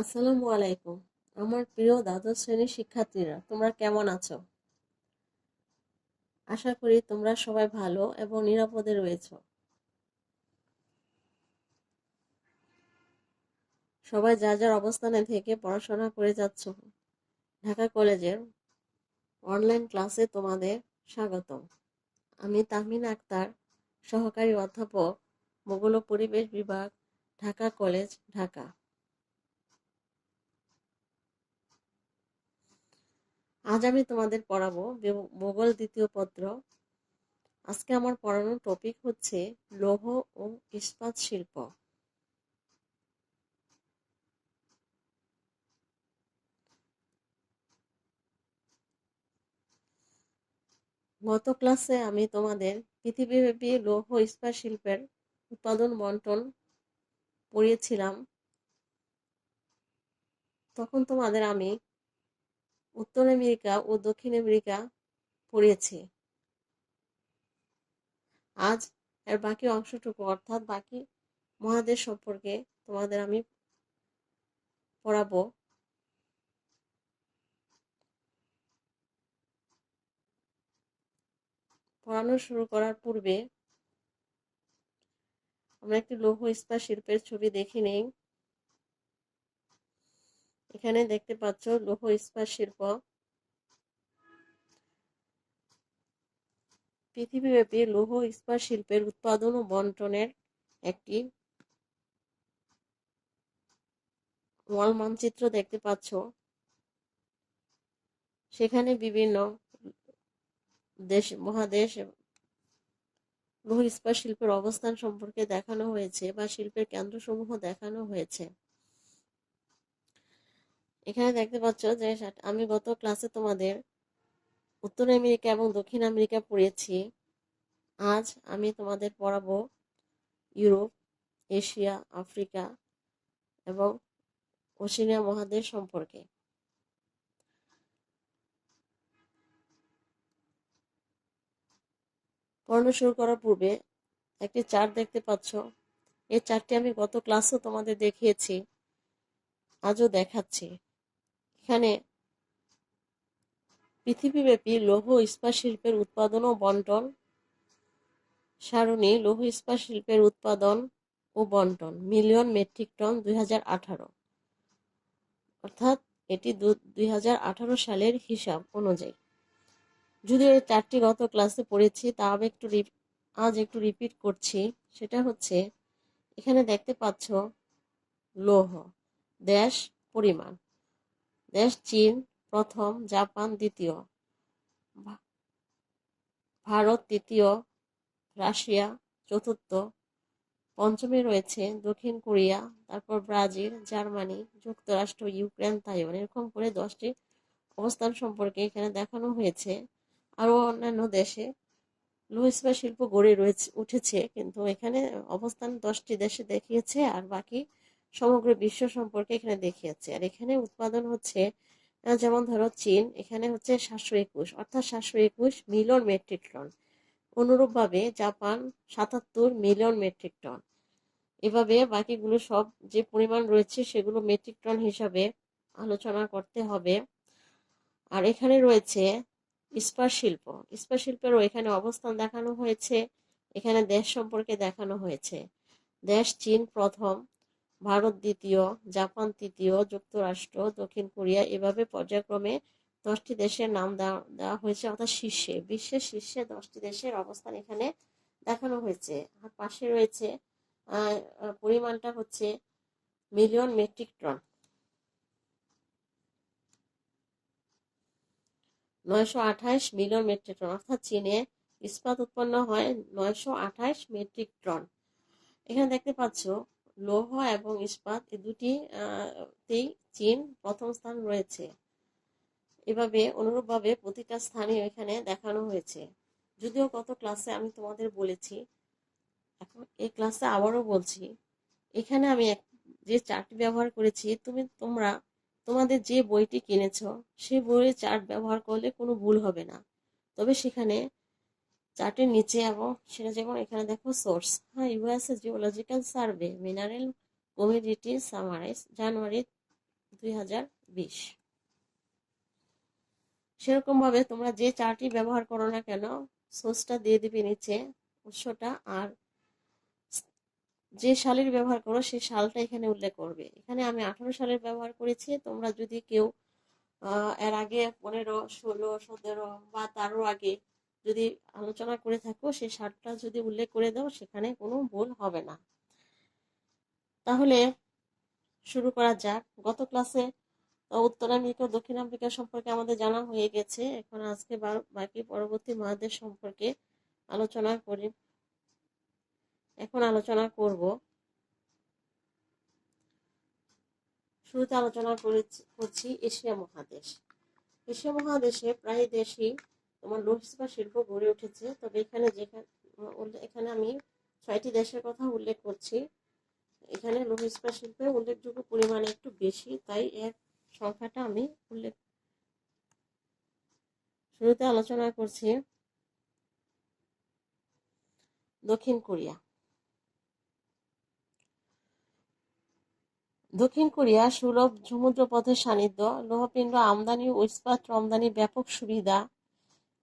আসসালামু আলাইকুম। আমার প্রিয় দ্বাদশ শ্রেণির শিক্ষার্থীরা, তোমরা কেমন আছো? আশা করি তোমরা সবাই ভালো এবং নিরাপদে রয়েছো। সবাই যার যার অবস্থানে থেকে পড়াশোনা করে যাচ্ছ। ঢাকা কলেজের অনলাইন ক্লাসে তোমাদের স্বাগতম। আমি তাহমিন আক্তার, সহকারী অধ্যাপক মোগল পরিবেশ বিভাগ, ঢাকা কলেজ, ঢাকা। আজ আমি তোমাদের পড়াবো মোগল দ্বিতীয় পত্র। আজকে আমার পড়ানোর টপিক হচ্ছে লৌহ ও ইস্পাত শিল্প। গত ক্লাসে আমি তোমাদের পৃথিবীব্যাপী লৌহ ইস্পাত শিল্পের উৎপাদন বন্টন পড়িয়েছিলাম। তখন তোমাদের আমি উত্তর আমেরিকা ও দক্ষিণ আমেরিকা পড়িয়েছি আজ এর বাকি অংশটুকু, অর্থাৎ বাকি মহাদেশ সম্পর্কে তোমাদের আমি পড়াবো। পড়ানো শুরু করার পূর্বে আমরা একটি লৌহ ইস্পাত শিল্পের ছবি দেখে নেই। এখানে দেখতে পাচ্ছ লৌহ ইস্পাত শিল্প পৃথিবীব্যাপী লৌহ ইস্পাত শিল্পের উৎপাদন ও বন্টনের একটি ওয়াল মানচিত্র দেখতে পাচ্ছ। সেখানে বিভিন্ন দেশ, মহাদেশ লৌহ ইস্পাত শিল্পের অবস্থান সম্পর্কে দেখানো হয়েছে বা শিল্পের কেন্দ্রসমূহ দেখানো হয়েছে। এখানে দেখতে পাচ্ছ যে আমি গত ক্লাসে তোমাদের উত্তর আমেরিকা এবং দক্ষিণ আমেরিকা পড়িয়েছি। আজ আমি তোমাদের পড়াবো ইউরোপ, এশিয়া, আফ্রিকা এবং ওশিনিয়া মহাদেশ সম্পর্কে। পড়ানো শুরু করার পূর্বে একটি চার্ট দেখতে পাচ্ছ। এই চার্টটি আমি গত ক্লাসেও তোমাদের দেখিয়েছি, আজও দেখাচ্ছি। এখানে পৃথিবীব্যাপী লৌহ ইস্পাত শিল্পের উৎপাদন ও বন্টন, সারণী, লৌহ ইস্পাত শিল্পের উৎপাদন ও বন্টন, মিলিয়ন মেট্রিক টন, দুই হাজার আঠারো। অর্থাৎ এটি দুই সালের হিসাব অনুযায়ী। যদিও এই চারটি গত ক্লাসে পড়েছি, তা আমি একটু আজ একটু রিপিট করছি। সেটা হচ্ছে, এখানে দেখতে পাচ্ছ লৌহ, দেশ, পরিমাণ। দেশ চীন প্রথম, জাপান দ্বিতীয় ভারত তৃতীয়, রাশিয়া চতুর্থ, পঞ্চমে রয়েছে দক্ষিণ কোরিয়া, তারপর ব্রাজিল, জার্মানি, যুক্তরাষ্ট্র, ইউক্রেন, তাইওয়ান, এরকম করে দশটি অবস্থান সম্পর্কে এখানে দেখানো হয়েছে। আরও অন্যান্য দেশে লৌহ ইস্পাত শিল্প গড়ে রয়েছে, উঠেছে, কিন্তু এখানে অবস্থান দশটি দেশে দেখিয়েছে, আর বাকি সমগ্র বিশ্ব সম্পর্কে এখানে দেখিয়েছে। আর এখানে উৎপাদন হচ্ছে যেমন ধরো চীন, এখানে হচ্ছে সাতশো একুশ। অর্থাৎ সাতশো একুশ মিলিয়ন মেট্রিক টন। অনুরূপভাবে জাপান সাতাত্তর মিলিয়ন মেট্রিক টন। এভাবে বাকিগুলো সব যে পরিমাণ রয়েছে সেগুলো মেট্রিক টন হিসাবে আলোচনা করতে হবে। আর এখানে রয়েছে ইস্পাত শিল্প। ইস্পাত শিল্পেরও এখানে অবস্থান দেখানো হয়েছে। এখানে দেশ সম্পর্কে দেখানো হয়েছে। দেশ চীন প্রথম। ভারত দ্বিতীয়, জাপান তৃতীয়, যুক্তরাষ্ট্র, দক্ষিণ কোরিয়া এভাবে পর্যায়ক্রমে দশটি দেশের নাম দেওয়া হয়েছে অর্থাৎ শীর্ষে। বিশ্বের শীর্ষে দশটি দেশের অবস্থান এখানে দেখানো হয়েছে। আর পাশে রয়েছে পরিমাণটা হচ্ছে মিলিয়ন মেট্রিক টন। নয়শো আঠাশ মিলিয়ন মেট্রিক টন, অর্থাৎ চীনে ইস্পাত উৎপন্ন হয় নয়শো আঠাশ মেট্রিক টন। এখানে দেখতে পাচ্ছ লৌহ এবং ইস্পাত এই দুটি তেই চীন প্রথম স্থান রয়েছে। এভাবে অনুরূপভাবে প্রতিটা স্থানে এখানে দেখানো হয়েছে। যদিও গত ক্লাসে আমি তোমাদের বলেছি, এখন এই ক্লাসে আবারও বলছি, এখানে আমি যে চার্ট ব্যবহার করেছি, তুমি, তোমরা, তোমাদের যে বইটি কিনেছো সেই বইয়ের চার্ট ব্যবহার করলে কোনো ভুল হবে না। তবে সেখানে চার্টের নিচে এবং সেটা যেমন এখানে দেখো সোর্স হ্যাঁ US geological survey mineral commodity summaries January দুই হাজার সেরকমভাবে তোমরা যে চার্টই ব্যবহার করো না কেন সোর্সটা দিয়ে দিবে নিচে উৎসটা আর যে সালের ব্যবহার করো সেই সালটা এখানে উল্লেখ করবে। এখানে আমি আঠারো সালের ব্যবহার করেছি, তোমরা যদি কেউ এর আগে পনেরো, ষোলো, সতেরো বা তারও আগে যদি আলোচনা করে থাকো সেই সালটা যদি উল্লেখ করে দাও, সেখানে কোনো ভুল হবে না। তাহলে শুরু করা যাক। গত ক্লাসে উত্তর আমেরিকা ও দক্ষিণ আমেরিকা সম্পর্কে আমাদের জানা হয়ে গেছে। এখন আজকে বাকি পরবর্তী মহাদেশ সম্পর্কে আলোচনা করি। এখন আলোচনা করব। শুরুতে আলোচনা করছি এশিয়া মহাদেশ। এশিয়া মহাদেশে প্রায় দেশই তোমার ইস্পাত শিল্প গড়ে উঠেছে, তবে এখানে যেখানে এখানে আমি ছয়টি দেশের কথা উল্লেখ করছি। এখানে লোহ ইস্পাত শিল্পে উল্লেখযোগ্য পরিমাণে একটু বেশি, তাই এর সংখ্যাটা আমি উল্লেখ শুরুতে আলোচনা করছি। দক্ষিণ কোরিয়া। দক্ষিণ কোরিয়া সুলভ সমুদ্রপথের সান্নিধ্য, লোহপিণ্ড আমদানি ও ইস্পাত রমদানি ব্যাপক সুবিধা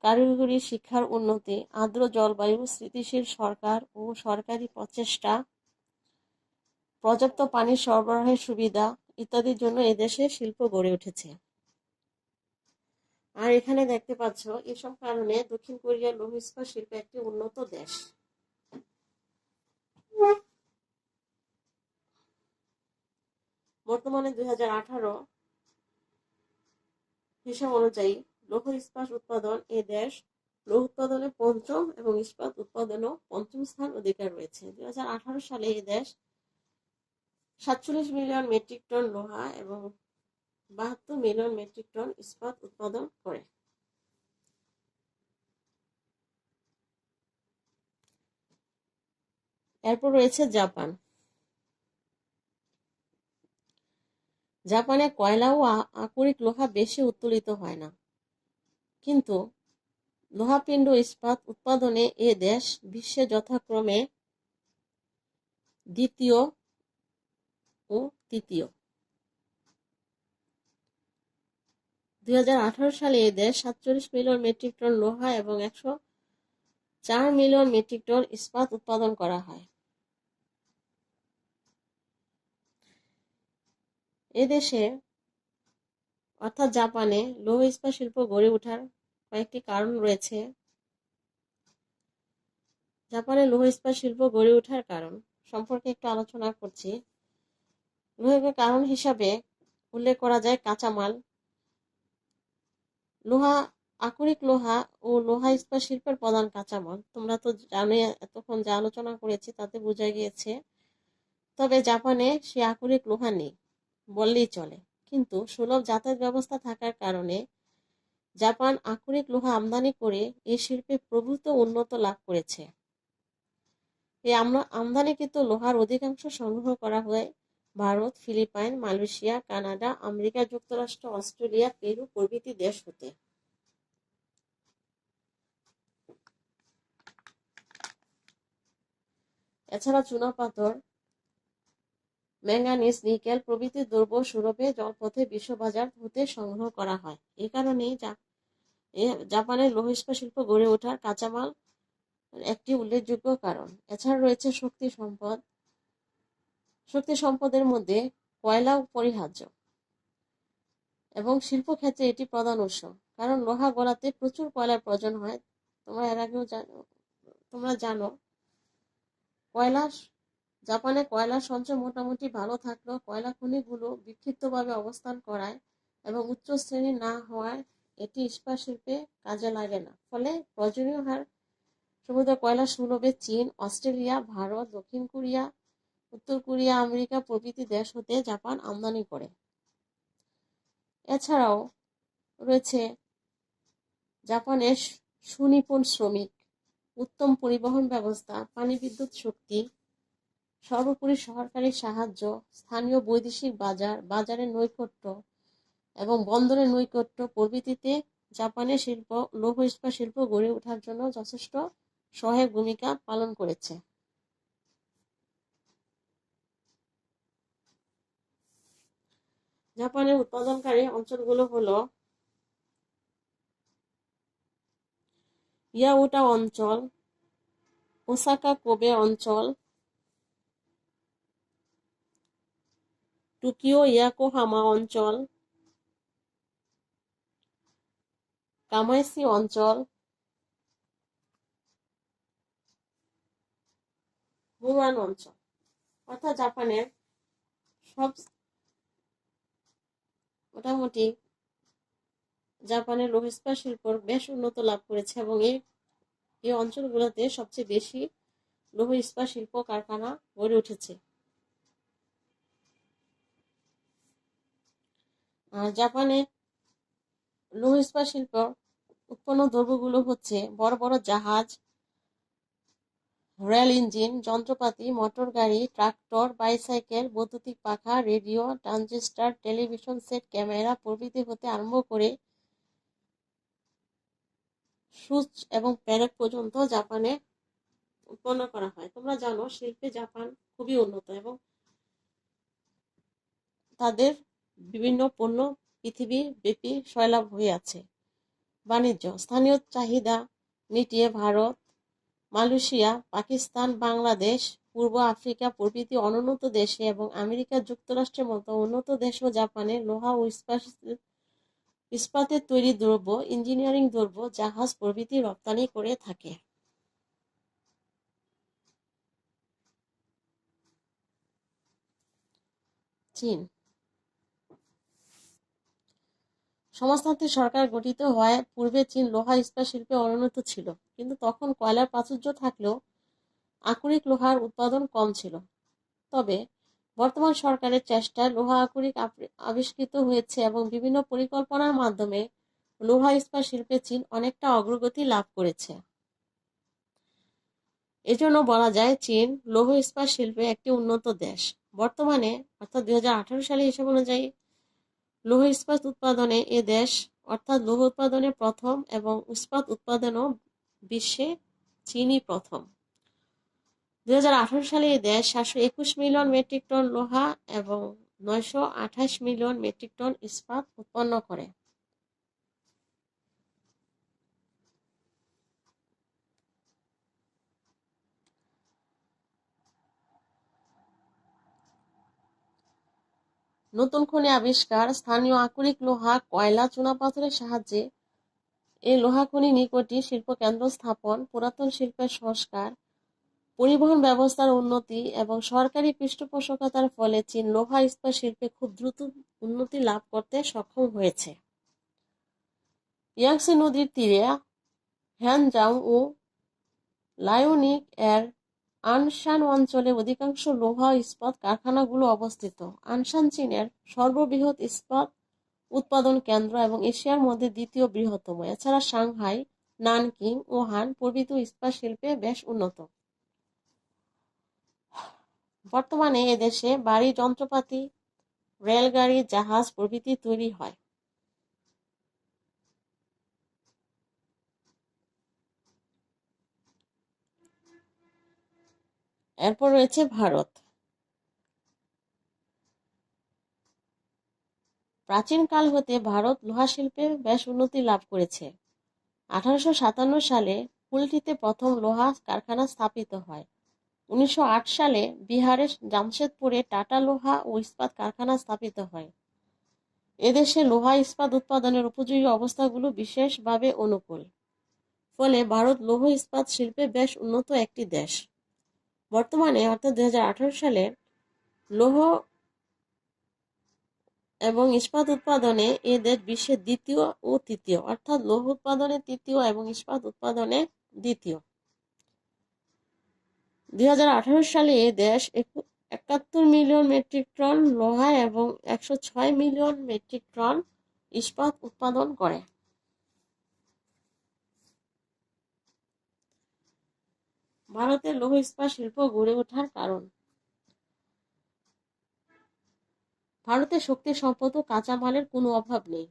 কারিগরি শিক্ষার উন্নতি, আর্দ্র জলবায়ু, স্থিতিশীল সরকার ও সরকারি প্রচেষ্টা, পর্যাপ্ত পানি সরবরাহের সুবিধা ইত্যাদির জন্য এদেশে শিল্প গড়ে উঠেছে। আর এখানে দেখতে পাচ্ছ, এসব কারণে দক্ষিণ কোরিয়ার লৌহ ইস্পাত শিল্প একটি উন্নত দেশ। বর্তমানে দুই হাজার আঠারো হিসাব অনুযায়ী লৌহ ইস্পাত উৎপাদন এ দেশ লৌহ উৎপাদনে পঞ্চম এবং ইস্পাত উৎপাদনেও পঞ্চম স্থান অধিকার রয়েছে। দুই হাজার আঠারো সালে এই দেশ সাতচল্লিশ মিলিয়ন মেট্রিক টন লোহা এবং বাহাত্তর মিলিয়ন মেট্রিক টন ইস্পাত উৎপাদন করে। এরপর রয়েছে জাপান। জাপানে কয়লা ও আকরিক লোহা বেশি উত্তোলিত হয় না। কিন্তু লোহাপিণ্ড ইস্পাত উৎপাদনে এ দেশ বিশ্বে যথাক্রমে দ্বিতীয় ও তৃতীয়। দুই হাজার আঠারো সালে এ দেশ সাতচল্লিশ মিলিয়ন মেট্রিক টন লোহা এবং একশো চার মিলিয়ন মেট্রিক টন ইস্পাত উৎপাদন করা হয়। এদেশে অর্থাৎ জাপানে লৌহ ইস্পাত শিল্প গড়ে ওঠার কয়েকটি কারণ রয়েছে। জাপানে লৌহ ইস্পাত শিল্প গড়ে ওঠার কারণ সম্পর্কে একটু আলোচনা করছি। লৌহের কারণ হিসাবে উল্লেখ করা যায় কাঁচামাল। লোহা, আকরিক লোহা ও লোহা ইস্পাত শিল্পের প্রধান কাঁচামাল। তোমরা তো জানোই এতক্ষণ যা আলোচনা করেছি তাতে বোঝা গিয়েছে। তবে জাপানে সে আকরিক লোহা নেই, বললেই চলে। কিন্তু সুলভ যাতায়াত ব্যবস্থা থাকার কারণে জাপান আকরিক লোহা আমদানি করে এই শিল্পে প্রভূত উন্নত লাভ করেছে। এই আমদানিকৃত লোহার অধিকাংশ সংগ্রহ করা হয় Bharat, Philippines, Malaysia, Canada, America, যুক্তরাষ্ট্র, অস্ট্রেলিয়া, পেরু প্রভৃতি দেশ হতে। এছাড়া চুনাপাথর ম্যাঙ্গানিজ নিকেল প্রভৃতি দ্রব্য সুরভে জলপথে বিশ্ববাজার হতে সংগ্রহ করা হয়। এই কারণেই জাপানের লৌহ শিল্প গড়ে ওঠার কাঁচামাল একটি উল্লেখযোগ্য কারণ। এছাড়া রয়েছে শক্তি সম্পদ শক্তি সম্পদের মধ্যে কয়লা অপরিহার্য এবং শিল্পক্ষেত্রে এটি প্রধান উৎস। কারণ লোহা গলাতে প্রচুর কয়লার প্রয়োজন হয়। তোমরা এর আগেও জানো তোমরা জানো, কয়লা জাপানে কয়লার সঞ্চয় মোটামুটি ভালো থাকলেও কয়লা খনিগুলো বিক্ষিপ্তভাবে অবস্থান করায় এবং উচ্চ শ্রেণি না হওয়ায় এটি ইস্পাত শিল্পে কাজে লাগে না। ফলে প্রয়োজনীয় হার সমুদ্র কয়লা সুলভে চীন, অস্ট্রেলিয়া, ভারত, দক্ষিণ কোরিয়া, উত্তর কোরিয়া, আমেরিকা প্রভৃতি দেশ হতে জাপান আমদানি করে। এছাড়াও রয়েছে জাপানের সুনিপুণ শ্রমিক, উত্তম পরিবহন ব্যবস্থা, পানি বিদ্যুৎ শক্তি সর্বোপরি সরকারি সাহায্য, স্থানীয় বৈদেশিক বাজার বাজারের নৈকট্য এবং বন্দরের নৈকট্য প্রভৃতিতে জাপানের শিল্প লৌহ ইস্পাত শিল্প গড়ে ওঠার জন্য যথেষ্ট সহায়ক ভূমিকা পালন করেছে। জাপানের উৎপাদনকারী অঞ্চলগুলো হলো ইয়াউটা অঞ্চল, ওসাকা কোবে অঞ্চল টোকিও ইয়াকোহামা অঞ্চল, কামাইসি অঞ্চল মুরান অঞ্চল, অর্থাৎ জাপানের সব মোটামুটি জাপানের লৌহ ইস্পাত শিল্প বেশ উন্নত লাভ করেছে এবং এই এই অঞ্চলগুলোতে সবচেয়ে বেশি লৌহ ইস্পাত শিল্প কারখানা গড়ে উঠেছে। আর জাপানে লৌহ ইস্পাত শিল্প উৎপন্ন দ্রব্যগুলো হচ্ছে বড় বড় জাহাজ, রেল ইঞ্জিন, যন্ত্রপাতি, মোটর গাড়ি, ট্রাক্টর, বাইসাইকেল, বৈদ্যুতিক পাখা, radio, transistor, television set, camera প্রভৃতি হতে আরম্ভ করে সুচ এবং প্যারেক পর্যন্ত জাপানে উৎপন্ন করা হয়। তোমরা জানো, শিল্পে জাপান খুবই উন্নত এবং তাদের বিভিন্ন পণ্য পৃথিবী ব্যাপী সয়লাভ হয়ে আছে। বাণিজ্য, স্থানীয় চাহিদা মিটিয়ে ভারত, মালয়েশিয়া, পাকিস্তান, বাংলাদেশ, পূর্ব আফ্রিকা প্রভৃতি অনুন্নত দেশে এবং আমেরিকা যুক্তরাষ্ট্রের মতো উন্নত দেশও জাপানে লোহা ও ইস্পাত ইস্পাতের তৈরি দ্রব্য, ইঞ্জিনিয়ারিং দ্রব্য, জাহাজ প্রভৃতি রপ্তানি করে থাকে। চীন সমাজতান্ত্রিক সরকার গঠিত হওয়ায় পূর্বে চীন লোহা ইস্পাত শিল্পে অনুন্নত ছিল, কিন্তু তখন কয়লার প্রাচুর্য থাকলেও আকরিক লোহার উৎপাদন কম ছিল। তবে বর্তমান সরকারের চেষ্টায় লোহা আকরিক আবিষ্কৃত হয়েছে এবং বিভিন্ন পরিকল্পনার মাধ্যমে লোহা ইস্পাত শিল্পে চীন অনেকটা অগ্রগতি লাভ করেছে। এজন্য বলা যায় চীন লৌহ ইস্পাত শিল্পে একটি উন্নত দেশ। বর্তমানে, অর্থাৎ দুই হাজার আঠারো সালে হিসাব অনুযায়ী লৌহ ইস্পাত উৎপাদনে এ দেশ, অর্থাৎ লৌহ উৎপাদনে প্রথম এবং ইস্পাত উৎপাদনও বিশ্বে চিনি প্রথম। দু হাজার আঠারো সালে এ দেশ সাতশো একুশ মিলিয়ন মেট্রিক টন লোহা এবং নয়শো আঠাশ মিলিয়ন মেট্রিক টন ইস্পাত উৎপন্ন করে। নতুন খনি আবিষ্কার, স্থানীয় আকরিক লোহা, কয়লা চুনাপাথরের সাহায্যে এই লোহা খনি নিকটই শিল্প কেন্দ্র স্থাপন, পুরাতন শিল্পের সংস্কার, পরিবহন ব্যবস্থার উন্নতি এবং সরকারি পৃষ্ঠপোষকতার ফলে চীন লোহা ইস্পাত শিল্পে খুব দ্রুত উন্নতি লাভ করতে সক্ষম হয়েছে। ইয়াংসি নদীর তীরে হ্যানজাং ও লায়োনিক এর আনশান অঞ্চলে অধিকাংশ লোহা ইস্পাত কারখানাগুলো অবস্থিত। আনশান চীনের সর্ববৃহৎ ইস্পাত উৎপাদন কেন্দ্র এবং এশিয়ার মধ্যে দ্বিতীয় বৃহত্তম। এছাড়া সাংহাই, নানকিং, ওহান প্রভৃতি ইস্পাত শিল্পে বেশ উন্নত। বর্তমানে এদেশে বাড়ি যন্ত্রপাতি, রেলগাড়ি, জাহাজ প্রভৃতি তৈরি হয়। এরপর রয়েছে ভারত। প্রাচীনকাল হতে ভারত লোহা শিল্পে বেশ উন্নতি লাভ করেছে। আঠারোশো সাতান্ন সালে কুলটিতে প্রথম লোহা কারখানা স্থাপিত হয়। উনিশশো আট সালে বিহারের জামশেদপুরে টাটা লোহা ও ইস্পাত কারখানা স্থাপিত হয়। এদেশে লোহা, ইস্পাত উৎপাদনের উপযোগী অবস্থাগুলো বিশেষভাবে অনুকূল। ফলে ভারত লৌহ, ইস্পাত শিল্পে বেশ উন্নত একটি দেশ। বর্তমানে, অর্থাৎ দুই হাজার আঠারো সালে, লৌহ এবং ইস্পাত উৎপাদনে এ দেশ বিশ্বের দ্বিতীয় ও তৃতীয়, অর্থাৎ লৌহ উৎপাদনে তৃতীয় এবং ইস্পাত উৎপাদনে দ্বিতীয়। দুই হাজার আঠারো সালে এ দেশ একাত্তর মিলিয়ন মেট্রিক টন লোহা এবং একশো ছয় মিলিয়ন মেট্রিক টন ইস্পাত উৎপাদন করে। ভারতের লৌহ ইস্পাত শিল্প গড়ে ওঠার কারণ। ভারতের শক্তি সম্পদ ও কাঁচামালের কোনো অভাব নেই।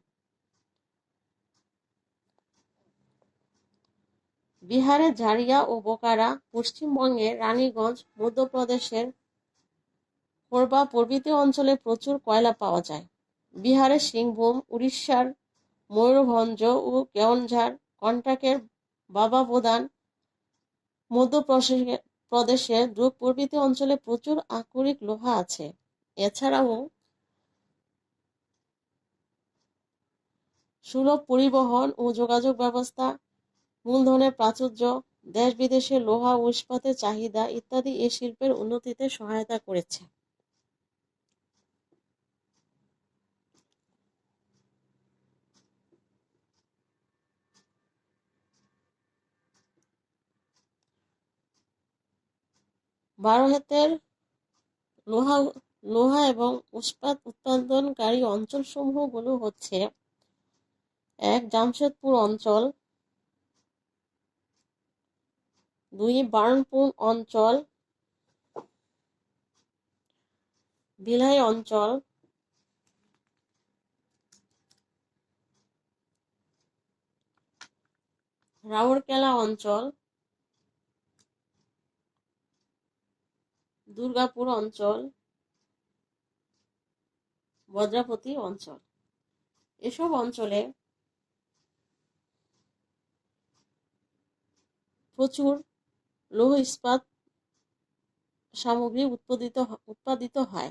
বিহারের ঝাড়িয়া ও বোকারা পশ্চিমবঙ্গের রানীগঞ্জ, মধ্যপ্রদেশের কোরবা প্রভৃতি অঞ্চলে প্রচুর কয়লা পাওয়া যায়। বিহারের সিংভূম, উড়িষ্যার ময়ূরভঞ্জ ও কেওনঝাড় কর্ণাটকের বাবা প্রদান মধ্যপ্রদেশে, প্রদেশের দ্রুপ প্রভৃতি অঞ্চলে প্রচুর আকরিক লোহা আছে। এছাড়াও সুলভ পরিবহন ও যোগাযোগ ব্যবস্থা, মূলধনের প্রাচুর্য, দেশ বিদেশে লোহা ও ইস্পাতের চাহিদা ইত্যাদি এ শিল্পের উন্নতিতে সহায়তা করেছে। বারো হাতের লোহা লোহা এবং ইস্পাত উৎপাদনকারী অঞ্চলসমূহগুলো হচ্ছে এক জামশেদপুর অঞ্চল, দুই বার্নপুর অঞ্চল, ভিলাই অঞ্চল, রাউরকেলা অঞ্চল দুর্গাপুর অঞ্চল বজ্রাপতি অঞ্চল। এসব অঞ্চলে প্রচুর লৌহ ইস্পাত সামগ্রী উৎপাদিত উৎপাদিত হয়।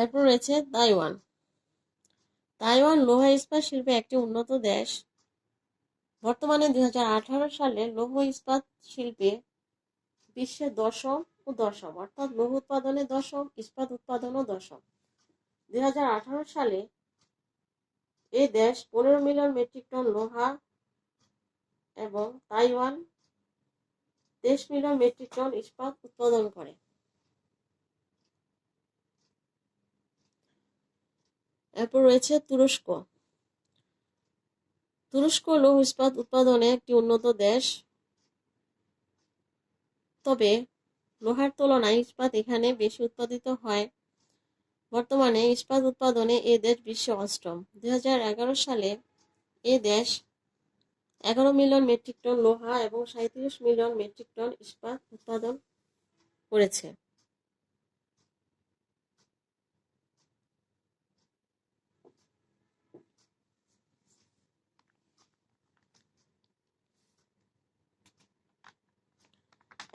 এরপর রয়েছে তাইওয়ান। তাইওয়ান লোহা ইস্পাত শিল্পে একটি উন্নত দেশ। বর্তমানে দুই সালে লৌহ ইস্পাত শিল্পে বিশ্বের দশম ও দশম, অর্থাৎ লৌহ উৎপাদনে দশম, ইস্পাত উৎপাদনও দশম। দুই হাজার আঠারো সালে এই দেশ পনেরো মিলিয়ন মেট্রিক টন লোহা এবং তাইওয়ান তেইশ মিলিয়ন মেট্রিক টন ইস্পাত উৎপাদন করে। এরপর রয়েছে তুরস্ক। তুরস্ক লৌহ ইস্পাত উৎপাদনে একটি উন্নত দেশ। তবে লোহার তুলনায় ইস্পাত এখানে বেশি উৎপাদিত হয়। বর্তমানে ইস্পাত উৎপাদনে এ দেশ বিশ্বে অষ্টম। দুই হাজার এগারো সালে এ দেশ এগারো মিলিয়ন মেট্রিক টন লোহা এবং সাঁত্রিশ মিলিয়ন মেট্রিক টন ইস্পাত উৎপাদন করেছে।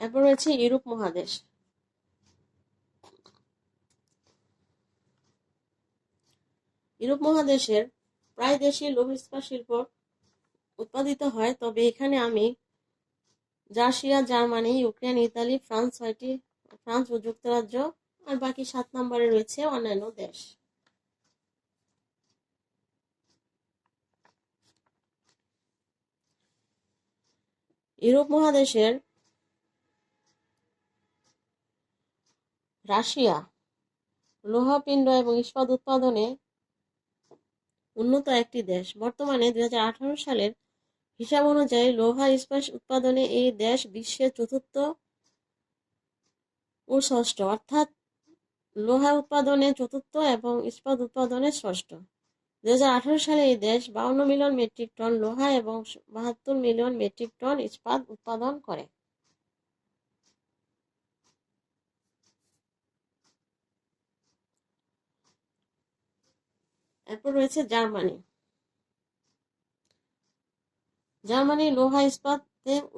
এরপর রয়েছে ইউরোপ মহাদেশ। ইউরোপ মহাদেশের প্রায় দেশে লৌহ ইস্পাত শিল্প উৎপাদিত হয়, তবে এখানে আমি জার্সিয়া, জার্মানি, ইউক্রেন, ইতালি, ফ্রান্স ছয়টি, ফ্রান্স ও যুক্তরাজ্য আর বাকি সাত নম্বরে রয়েছে অন্যান্য দেশ। ইউরোপ মহাদেশের রাশিয়া, লোহাপিণ্ড এবং ইস্পাত উৎপাদনে উন্নত একটি দেশ। বর্তমানে দুই হাজার আঠারো সালের হিসাব অনুযায়ী লোহা ইস্পাত উৎপাদনে এই দেশ বিশ্বের চতুর্থ ও ষষ্ঠ। অর্থাৎ লোহা উৎপাদনে চতুর্থ এবং ইস্পাত উৎপাদনে ষষ্ঠ। দুই হাজার আঠারো সালে এই দেশ বাউন্ন মিলিয়ন মেট্রিক টন লোহা এবং বাহাত্তর মিলিয়ন মেট্রিক টন ইস্পাত উৎপাদন করে। এরপর রয়েছে জার্মানি। জার্মানি লোহা ইস্পাত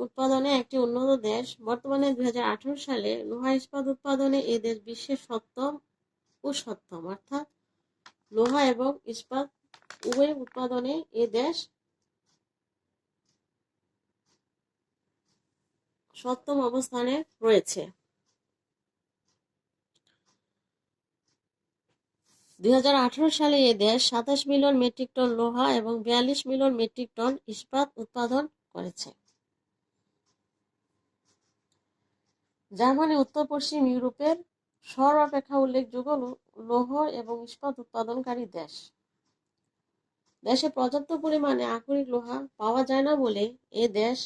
উৎপাদনে একটি উন্নত দেশ। বর্তমানে দুই হাজার আঠারো সালে লোহা ইস্পাত উৎপাদনে এই দেশ বিশ্বের সপ্তম ও সপ্তম, অর্থাৎ লোহা এবং ইস্পাত উভয় উৎপাদনে এ দেশ সপ্তম অবস্থানে রয়েছে। দুই সালে এ দেশ সাতাশ মিলিয়ন মেট্রিক টন লোহা এবং বিয়াল্লিশ মিলিয়ন মেট্রিক টন ইস্পাত উৎপাদন করেছে। জার্মানি, উত্তর পশ্চিম ইউরোপের সর্বাপেক্ষা উল্লেখযোগ্য লৌহ এবং ইস্পাত উৎপাদনকারী দেশ। দেশে পর্যাপ্ত পরিমাণে আকরিক লোহা পাওয়া যায় না বলে এ দেশ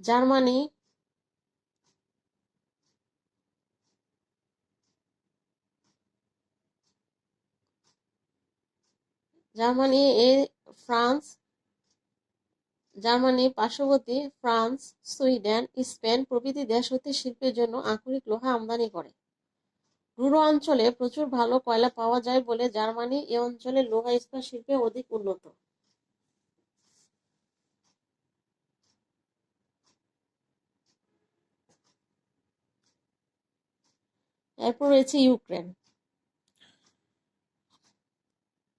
জার্মানি জার্মানি এ ফ্রান্স জার্মানি পার্শ্ববর্তী ফ্রান্স, সুইডেন, স্পেন প্রভৃতি দেশ হতে শিল্পের জন্য আকরিক লোহা আমদানি করে। রুরো অঞ্চলে প্রচুর ভালো কয়লা পাওয়া যায় বলে জার্মানি এ অঞ্চলে লোহা ইস্পাত শিল্পে অধিক উন্নত। এরপর রয়েছে ইউক্রেন।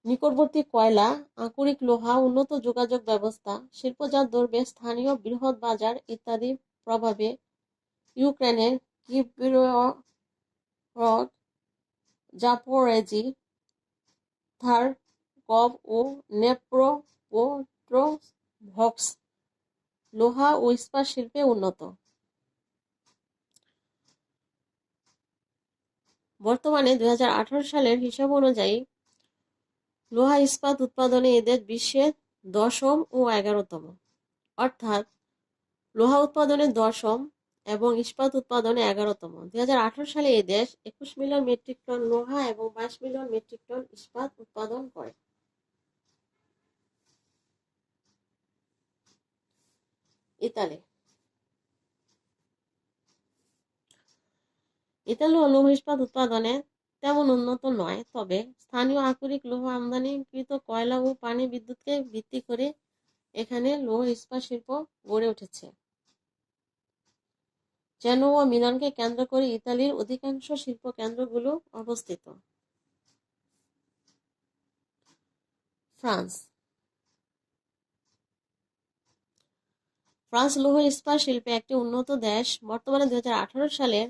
নিকটবর্তী কয়লা আকরিক লোহা, উন্নত যোগাযোগ ব্যবস্থা শিল্পজাত দ্রব্যের স্থানীয় বৃহৎ বাজার ইত্যাদি প্রভাবে ইউক্রেনের কিপ্রিয়রড জাপোরেজি থারকভ ও নেপ্রোপেট্রোভস্ক লোহা ও ইস্পাত শিল্পে উন্নত। বর্তমানে দু হাজার আঠারো সালের হিসাব অনুযায়ী লোহা ইস্পাত উৎপাদনে এদের বিশ্বের দশম ও এগারোতম। অর্থাৎ লোহা উৎপাদনে দশম এবং ইস্পাত উৎপাদনে এগারোতম। দুই হাজার সালে এই দেশ একুশ মিলিয়ন মেট্রিক টন লোহা এবং বাইশ মিলিয়ন মেট্রিক টন ইস্পাত উৎপাদন করে। ইতালি। ইতালি লৌহ ইস্পাত উৎপাদনে তেমন উন্নত নয়। তবে স্থানীয় আকরিক লৌহ আমদানিকৃত কয়লা ও পানি বিদ্যুৎকে ভিত্তি করে এখানে লৌহ ইস্পাত শিল্প গড়ে উঠেছে। জেনো ও মিলানকে কেন্দ্র করে ইতালির অধিকাংশ শিল্প কেন্দ্রগুলো অবস্থিত। ফ্রান্স। ফ্রান্স লৌহ ইস্পাত শিল্পে একটি উন্নত দেশ। বর্তমানে দুই সালের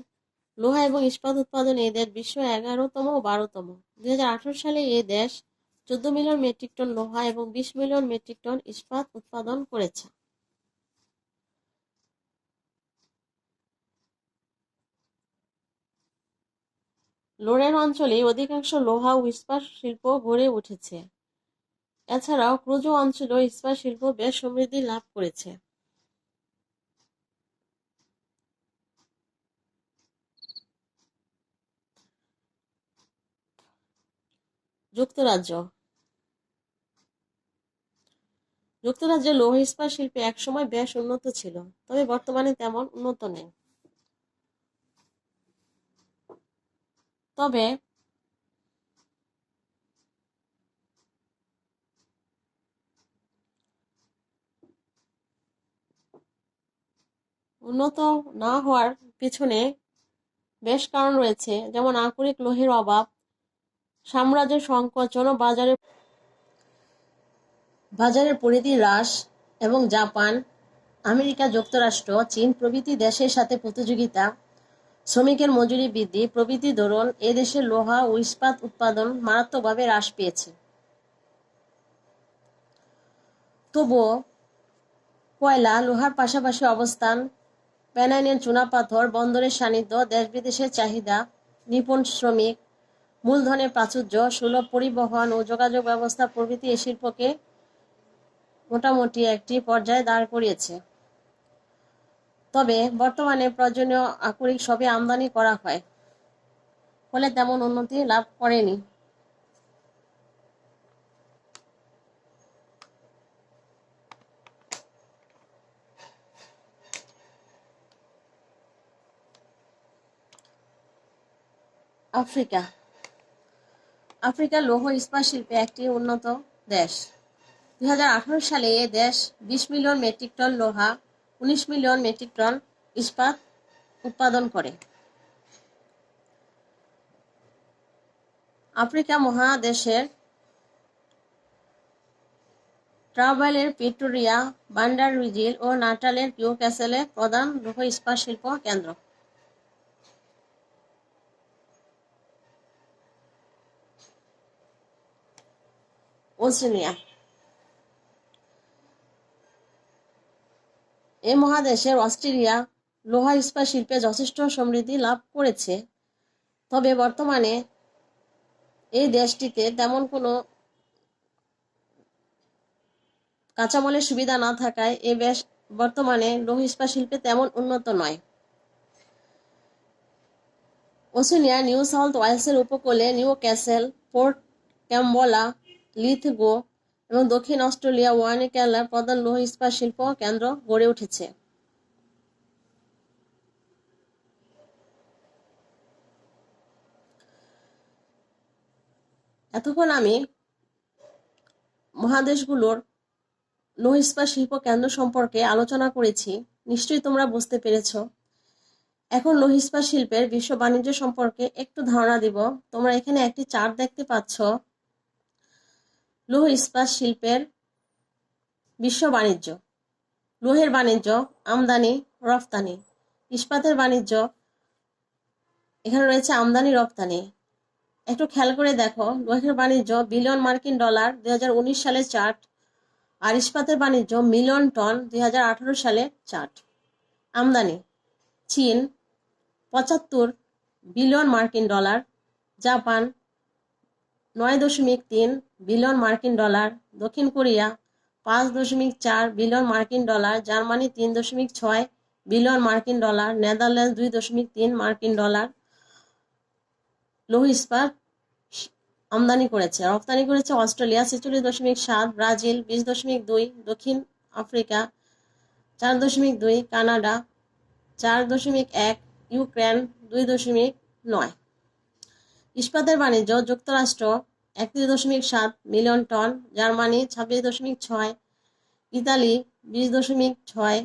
লোহা এবং ইস্পাত উৎপাদনে এদের বিশ্ব এগারোতম ও বারোতম। দুই হাজার আঠারো সালে এ দেশ চোদ্দ মিলিয়ন মেট্রিক টন লোহা এবং বিশ মিলিয়ন মেট্রিক টন ইস্পাত উৎপাদন করেছে। লোরের অঞ্চলে অধিকাংশ লোহা ও ইস্পাত শিল্প গড়ে উঠেছে। এছাড়াও ক্রুজ অঞ্চলেও ইস্পাত শিল্প বেশ সমৃদ্ধি লাভ করেছে। যুক্তরাজ্য। যুক্তরাজ্যের লৌহ ইস্পাত শিল্পে একসময় বেশ উন্নত ছিল, তবে বর্তমানে তেমন উন্নত নেই। তবে উন্নত না হওয়ার পিছনে বেশ কারণ রয়েছে, যেমন আকরিক লোহের অভাব সাম্রাজ্যের সংকোচন ও বাজারে বাজারের পরিধি হ্রাস এবং জাপান, আমেরিকা যুক্তরাষ্ট্র, চীন প্রভৃতি দেশের সাথে প্রতিযোগিতা, শ্রমিকের মজুরি বৃদ্ধি, প্রভৃতি দরুন এ দেশের লোহা ও ইস্পাত উৎপাদন মারাত্মকভাবে হ্রাস পেয়েছে। তবুও কয়লা, লোহার পাশাপাশি অবস্থান প্যানাইনের চুনাপাথর, বন্দরের সান্নিধ্য, দেশ বিদেশের চাহিদা, নিপুণ শ্রমিক মূলধনের প্রাচুর্য, সুলভ পরিবহন ও যোগাযোগ ব্যবস্থা প্রভৃতি এই শিল্পকে মোটামুটি একটি পর্যায়ে দাঁড় করিয়েছে। তবে বর্তমানে প্রয়োজনীয় আকরিক সবই আমদানি করা হয়, ফলে তেমন উন্নতি লাভ করেনি। আফ্রিকা লৌহ ইস্পাত শিল্পে একটি উন্নত দেশ। দুই হাজার আঠারো সালে এ দেশ বিশ মিলিয়ন মেট্রিক টন লোহা, উনিশ মিলিয়ন মেট্রিক টন ইস্পাত উৎপাদন করে। আফ্রিকা মহাদেশের ট্রাভালের পিটোরিয়া বান্ডারভিজিল ও নাটালের কিউ ক্যাসেলে প্রধান লৌহ ইস্পাত শিল্প কেন্দ্র। ওসেনিয়া এ মহাদেশের অস্ট্রেলিয়া লোহা ইস্পাত শিল্পে যথেষ্ট সমৃদ্ধি লাভ করেছে। তবে বর্তমানে এই দেশটিতে তেমন কোনো কাঁচামালের সুবিধা না থাকায় এ বেশ বর্তমানে লৌহ ইস্পাত শিল্পে তেমন উন্নত নয়। ওসেনিয়া নিউ সাউথ ওয়েলসের উপকূলে Newcastle, Port Kembla Lithgow এবং দক্ষিণ অস্ট্রেলিয়া ওয়াইনে কেরালার প্রধান লৌহ ইস্পাত শিল্প কেন্দ্র গড়ে উঠেছে। এতক্ষণ আমি মহাদেশগুলোর লৌহ ইস্পাত শিল্প কেন্দ্র সম্পর্কে আলোচনা করেছি, নিশ্চয়ই তোমরা বুঝতে পেরেছ। এখন লৌহ ইস্পাত শিল্পের বিশ্ব বাণিজ্য সম্পর্কে একটু ধারণা দিব। তোমরা এখানে একটি চার্ট দেখতে পাচ্ছ। লৌহ ইস্পাত শিল্পের বিশ্ব বাণিজ্য। লোহের বাণিজ্য, আমদানি রফতানি ইস্পাতের বাণিজ্য, এখানে রয়েছে আমদানি, রপ্তানি। একটু খেয়াল করে দেখো, লোহের বাণিজ্য বিলিয়ন মার্কিন ডলার দুই হাজার উনিশ সালে চার্ট আর ইস্পাতের বাণিজ্য মিলিয়ন টন দু হাজার আঠারো সালে চার্ট। আমদানি, চীন পঁচাত্তর বিলিয়ন মার্কিন ডলার, জাপান নয় দশমিক তিন বিলিয়ন মার্কিন ডলার, দক্ষিণ কোরিয়া পাঁচ দশমিক চার বিলিয়ন মার্কিন ডলার, জার্মানি তিন দশমিক ছয় বিলিয়ন মার্কিন ডলার নেদারল্যান্ড দুই দশমিক তিন মার্কিন ডলার লৌহ ইস্পাত আমদানি করেছে। রপ্তানি করেছে অস্ট্রেলিয়া ছেচল্লিশ দশমিক সাত, ব্রাজিল বিশ দশমিক দুই, দক্ষিণ আফ্রিকা চার দশমিক দুই, কানাডা চার দশমিক এক, ইউক্রেন দুই দশমিক নয়। ইস্পাতের বাণিজ্য, যুক্তরাষ্ট্র একত্রিশ দশমিক সাত মিলিয়ন টন, জার্মানি ছাব্বিশ দশমিক ছয়, ইতালি বিশ দশমিক ছয়,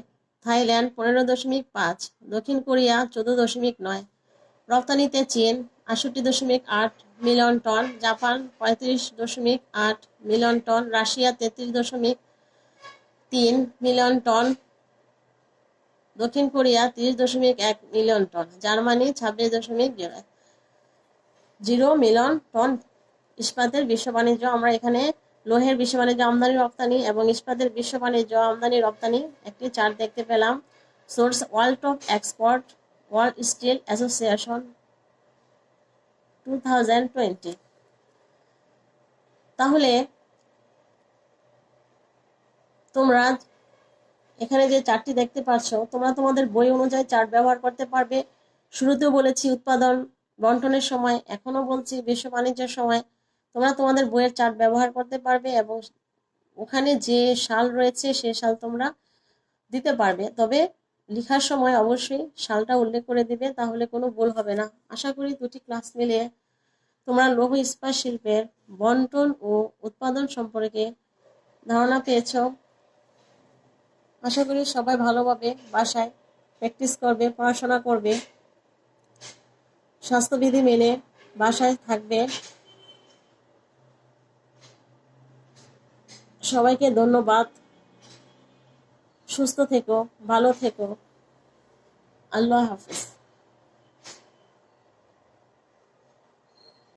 থাইল্যান্ড পনেরো দশমিক পাঁচ, দক্ষিণ কোরিয়া চোদ্দ দশমিক নয়, রপ্তানিতে চীন আষট্টি দশমিক আট মিলিয়ন টন, জাপান পঁয়ত্রিশ দশমিক আট মিলিয়ন টন, রাশিয়া তেত্রিশ দশমিক তিন মিলিয়ন টন, দক্ষিণ কোরিয়া তিরিশ দশমিক এক মিলিয়ন টন, জার্মানি ছাব্বিশ দশমিক জিরো মিলিয়ন টন ইস্পাতের বিশ্ব বাণিজ্য, আমরা এখানে লোহের বিশ্ব বাণিজ্য আমদানি রপ্তানি এবং ইস্পাতের বিশ্ব বাণিজ্য আমদানি রপ্তানি একটি চার্ট দেখতে পেলাম। Source world of export world steel association two তাহলে তোমরা এখানে যে চার্টটি দেখতে পাচ্ছ, তোমরা তোমাদের বই অনুযায়ী চার্ট ব্যবহার করতে পারবে। শুরুতেও বলেছি, উৎপাদন বন্টনের সময় এখনও বলছি, বিশ্ব বাণিজ্যের সময়। তোমরা তোমাদের বইয়ের চার্ট ব্যবহার করতে পারবে এবং ওখানে যে সাল রয়েছে সে সাল তোমরা দিতে পারবে। তবে লেখার সময় অবশ্যই সালটা উল্লেখ করে দিবে, তাহলে কোনো ভুল হবে না। আশা করি দুটি ক্লাস মিলিয়ে তোমরা লৌহ ইস্পাত শিল্পের বন্টন ও উৎপাদন সম্পর্কে ধারণা পেয়েছ। আশা করি সবাই ভালোভাবে বাসায় প্র্যাকটিস করবে, পড়াশোনা করবে, স্বাস্থ্যবিধি মেনে বাসায় থাকবে। সবাইকে ধন্যবাদ। সুস্থ থেকো ভালো থেকো। আল্লাহ হাফিজ।